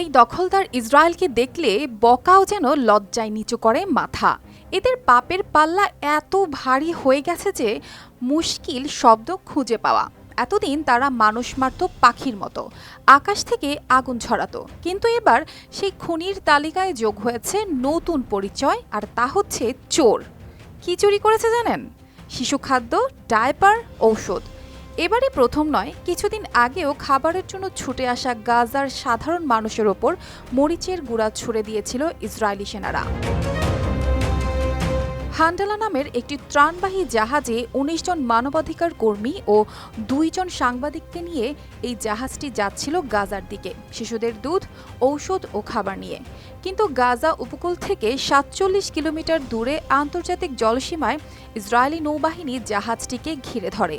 এই দখলদার ইসরায়েলকে দেখলে বকাও যেন লজ্জায় নিচু করে মাথা। এদের পাপের পাল্লা এত ভারী হয়ে গেছে যে মুশকিল শব্দ খুঁজে পাওয়া। এতদিন তারা মানুষ মারত পাখির মতো, আকাশ থেকে আগুন ছড়াতো। কিন্তু এবার সেই খুনির তালিকায় যোগ হয়েছে নতুন পরিচয় আর তা হচ্ছে চোর। কি চুরি করেছে জানেন? শিশু খাদ্য, ডায়পার, ঔষধ। এবারই প্রথম নয়, কিছুদিন আগেও খাবারের জন্য ছুটে আসা গাজার সাধারণ মানুষের ওপর মরিচের গুঁড়া ছুড়ে দিয়েছিল ইসরায়েলি সেনারা। হান্ডালা নামের একটি ত্রাণবাহী জাহাজে উনিশ জন মানবাধিকার কর্মী ও দুইজন সাংবাদিককে নিয়ে এই জাহাজটি যাচ্ছিল গাজার দিকে, শিশুদের দুধ, ঔষধ ও খাবার নিয়ে। কিন্তু গাজা উপকূল থেকে সাতচল্লিশ কিলোমিটার দূরে আন্তর্জাতিক জলসীমায় ইসরায়েলি নৌবাহিনী জাহাজটিকে ঘিরে ধরে।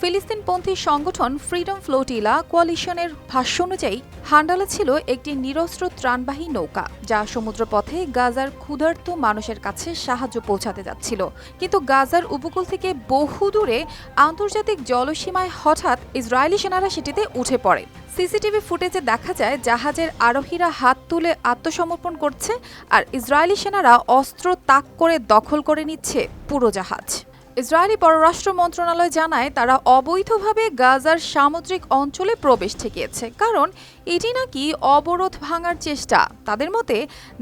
ফিলিস্তিনপন্থী সংগঠন ফ্রিডম ফ্লোটিলা কোয়ালিশনের ভাষ্য অনুযায়ী, হান্ডালা ছিল একটি নিরস্ত্র ত্রাণবাহী নৌকা, যা সমুদ্রপথে গাজার ক্ষুধার্ত মানুষের কাছে সাহায্য পৌঁছাতে যাচ্ছিল। কিন্তু গাজার উপকূল থেকে বহু দূরে আন্তর্জাতিক জলসীমায় হঠাৎ ইসরায়েলি সেনারা সেটিতে উঠে পড়ে। সিসিটিভি ফুটেজে দেখা যায়, জাহাজের আরোহীরা হাত তুলে আত্মসমর্পণ করছে আর ইসরায়েলি সেনারা অস্ত্র তাক করে দখল করে নিচ্ছে পুরো জাহাজ। ইসরায়েলি পররাষ্ট্র মন্ত্রণালয় জানায় তারা অবৈধভাবে গাজার সামুদ্রিক অঞ্চলে প্রবেশ ঠেকিয়েছে। কারণ এটি নাকি অবরোধ ভাঙার চেষ্টা। তাদের মতে,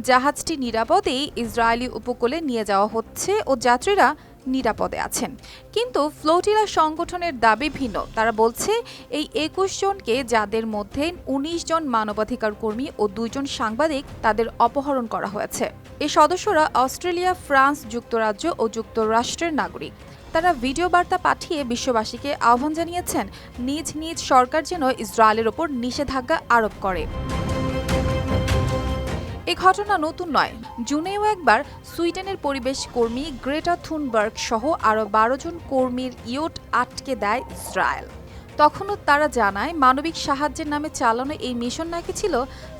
জাহাজটি নিরাপদেই ইসরায়েলি উপকূলে নিয়ে যাওয়া হচ্ছে ও যাত্রীরা নিরাপদে আছেন। কিন্তু ফ্লোটিলা সংগঠনের দাবি ভিন্ন। তারা বলছে, এই একুশ জনকে যাদের মধ্যে ১৯ জন মানবাধিকার কর্মী ও দুইজন সাংবাদিক তাদের অপহরণ করা হয়েছে। এই সদস্যরা অস্ট্রেলিয়া, ফ্রান্স, যুক্তরাজ্য ও যুক্তরাষ্ট্রের নাগরিক। তারা ভিডিও বার্তা পাঠিয়ে বিশ্ববাসীকে আহ্বান জানিয়েছেন, নিজ নিজ সরকার যেন ইসরায়েলের ওপর নিষেধাজ্ঞা আরোপ করে। এ ঘটনা নতুন নয়। জুনেও একবার সুইডেনের পরিবেশ কর্মী গ্রেটা থুনবার্গ সহ আরও বারো জন কর্মীর ইয়োট আটকে দেয় ইসরায়েল। তখনও তারা জানায়, মানবিক সাহায্যের নামে চালানো এই মিশন নাকি ছিল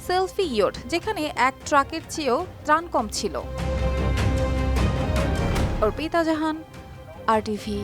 সেলফি ইয়োট, যেখানে এক ট্রাকের চেয়েও ত্রাণ কম ছিল। অর্পিতা জাহান, আর টিভি